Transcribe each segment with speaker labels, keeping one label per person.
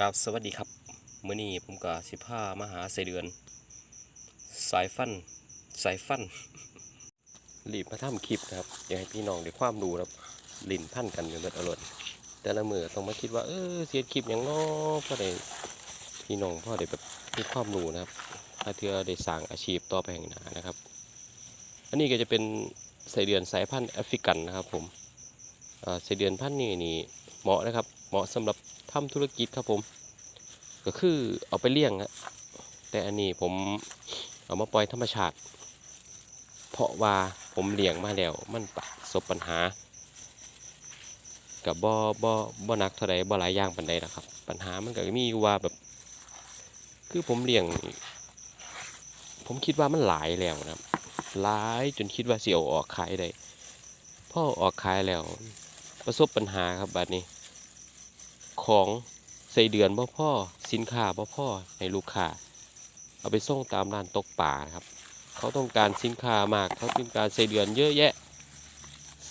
Speaker 1: กราบสวัสดีครับมื้อนี้ผมกับสิผ้ามาหาไสเดือน สายฟันสายฟันรีบมาทำคลิปนะครับ อยากให้พี่น้องได้ความรู้ครับลิ้นพันกันอยู่เบิดอรรถแต่ละมือต้องมาคิดว่าเออเสียคลิปอย่างน้อพ่อได้พี่น้องพ่อได้แบบมีความรู้นะครับถ้าเธอได้สร้างอาชีพต่อไปข้างหนานะครับ อันนี้ก็จะเป็นไสเดือนสายพันธุ์แอฟริกันนะครับ ผมอ่าไสเดือนพันธุ์นี้นี่ เหมาะนะครับ เหมาะสำหรับทำธุรกิจครับผม ก็คือเอาไปเลี้ยงอะแต่อันนี้ผมเอามาปล่อยธรรมชาติ เพราะว่าผมเลี้ยงมาแล้วมันประสบปัญหา กับบ่บ่บ่นักเท่าใดบ่หลายอย่างปานใดนะครับ ปัญหามันก็มีว่าแบบ คือผมเลี้ยง ผมคิดว่ามันหลายแล้วนะครับหลายจนคิดว่าเสิเอาออกขายได้พ่อออกขายแล้ว ประสบปัญหาครับบัดนี้ ของใส่เดือนบ่พ่อสินค้าบ่พ่อให้ลูกค้าเอาไปส่งตามร้านตกป่าครับ เขาต้องการสินค้ามากเขาต้องการใส่เดือนเยอะแยะ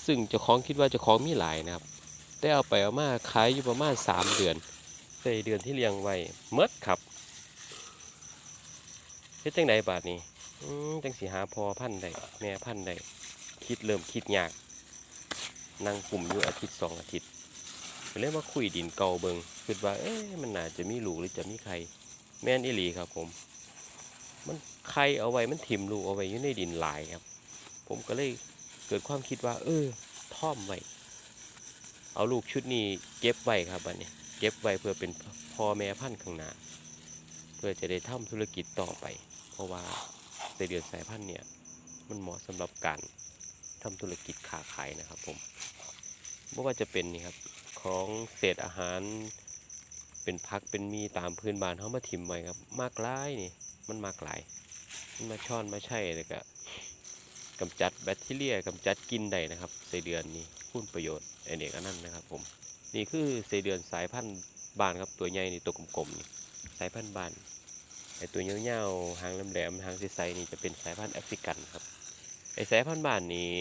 Speaker 1: ซึ่งเจ้าของคิดว่าเจ้าของมีหลายนะครับ แต่เอาไปเอามาขายอยู่ประมาณสามเดือนใส่เดือนที่เลี้ยงไว้เมดครับเฮ็ดจังไดบาดนี้อจังสิหาพอพันได้แม่พันได้คิดเริ่มคิดยากนั่งปุ่มอยู่อาทิตย์สองอาทิตย์ ก็เลยมาคุยดินเก่าเบิงคิดว่า เอ๊ะมันน่าจะมีลูกหรือจะมีไข่แม่นอีหลีครับผม มันไข่เอาไว้มันถิ่มลูกเอาไว้อยู่ในดินหลายครับ ผมก็เลยเกิดความคิดว่า เออท่อมไว้เอาลูกชุดนี้เก็บไว้ครับบัดนี้เก็บไว้เพื่อเป็นพ่อแม่พันธุ์ข้างหน้าเพื่อจะได้ทำธุรกิจต่อไป เพราะว่าเดือนสายพันธุ์เนี่ย มันเหมาะสำหรับการทำธุรกิจค้าขายนะครับผมไม่ว่าจะเป็นนี่ครับ ของเศษอาหาร เป็นพักเป็นมีตามพื้นบ้านเขามาถิ่มไว้ครับ มากหลายนี่ มันมากหลายมันมาช่อนมาใช่แล้วก็กำจัดแบคทีเรียกำจัดกินได้นะครับไส้เดือนนี่คุณประโยชน์ไอเด็กอันนั้นนะครับ ผม นี่คือไส้เดือนสายพันธุ์บานครับตัวใหญ่นี่ตัวกลมๆนี่สายพันธุ์บานไอตัวเงี้ยวๆหางแหลมๆหางใสๆนี่จะเป็นสายพันธุ์แอฟริกันครับไอสายพันธุ์บานนี้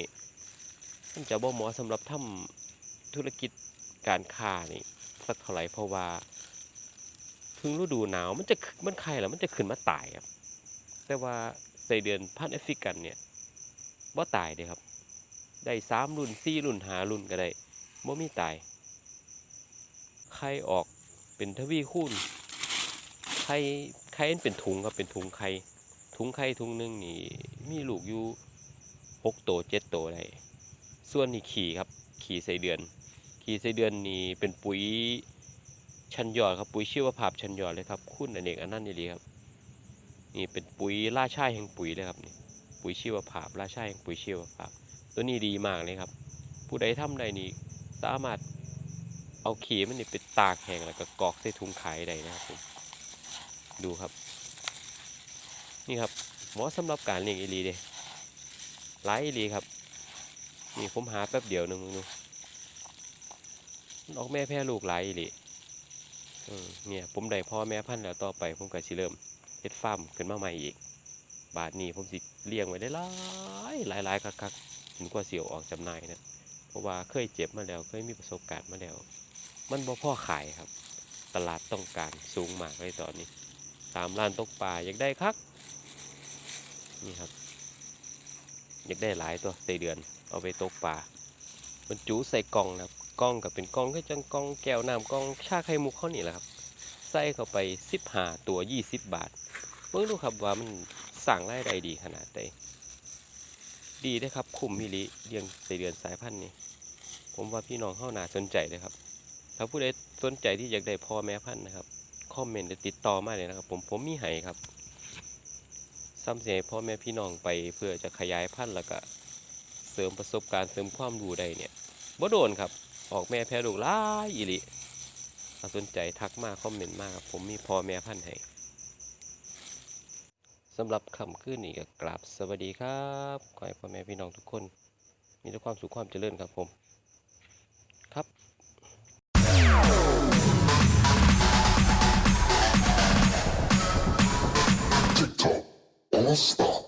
Speaker 1: มันจะบ่เหมาะสำหรับทำธุรกิจ การค้านี่สักเท่าไหร่เพราะว่า ถึงฤดูหนาวมันจะมันไข่แล้วมันจะขึ้นมาตายครับ แต่ว่าในเดือนพันแอฟริกันเนี่ยบ่ตายเด้ครับ ได้สามรุ่นสี่รุ่นหารุ่นก็ได้บ่มีตายไข่ออกเป็นทวีคูณไข่ไข่มันเป็นถุงครับเป็นถุงไข่ถุงไข่ถุงหนึ่งนี่มีลูกอยู่หกโตเจ็ดโตได้ส่วนนี่ขี่ครับ ขี่ใส่เดือน ขี่ไส้เดือนนี่เป็นปุ๋ยชันยอดครับปุ๋ยชีวภาพชันยอดเลยครับคุณอเนกอันนั้นนี่ดีครับนี่เป็นปุ๋ยราชาแห่งปุ๋ยเลยครับนี่ปุ๋ยชีวภาพราชาแห่งปุ๋ยชีวภาพ ตัวนี้ดีมากเลยครับ ผู้ใดทำได้นี่สามารถเอาขี้มันนี่ไปตากแห้งแล้วก็กรอกใส่ถุงขายได้นะครับผมดูครับ นี่ครับเหมาะสำหรับการเลี้ยงอีลีเด้หลายอีลีครับนี่ผมหาแป๊บเดียวหนึงมึงดู ออกแม่แพร่ลูกหลายอีหลีเออเนี่ยผมได้พ่อแม่พันธุ์แล้วต่อไป ผมก็สิเริ่มเฮ็ดฟาร์มขึ้นมาใหม่อีก บาทนี้ผมสิเลี้ยงไว้ได้หลายหลายหลายคักๆถึงกว่าเสียวออกจำหน่ายนะเพราะว่าเคยเจ็บมาแล้วเคยมีประสบการณ์มาแล้ว มันบ่พ่อขายครับ ตลาดต้องการสูงมากเลยตอนนี้ ตามร้านตกปลาอยากได้คักนี่ครับ อยากได้หลายตัวใส่เดือนเอาไปตกปลาบรรจุใส่กล่องนะครับ กล่องก็เป็นกล่องก็จังกล่องแก้วน้ำกล่องชาไข่มุกเขานี่แหละครับ ใส่เข้าไปสิบหาตัวยี่สิบบาทเบิ่งดูครับว่ามันสั่งรายได้ดีขนาดใดดีได้ครับคุ้มมิลิเลี้ยงใส่เดือนสายพันธุ์นี่ผมว่าพี่น้องเข้าหนาสนใจเลยครับ ถ้าผู้ใดสนใจที่อยากได้พ่อแม่พันธุ์นะครับคอมเมนต์หรือติดต่อมาเลยนะครับ ผมผมมีให้ครับซ้ำเสียพ่อแม่พี่น้องไปเพื่อจะขยายพันธุ์แล้วก็เสริมประสบการณ์เสริมความรู้ได้เนี่ยบ่โดนครับ ออกแม่แพ้ลูกหลายอีหลิถ้าสนใจทักมาคอมเมนต์มาครับผมมีพ่อแม่พันธุ์ให้สำหรับคำขึ้นนี่ก็กราบสวัสดีครับขอให้พ่อแม่พี่น้องทุกคน มีแต่ความสุขความเจริญครับผมครับ
Speaker 2: all star.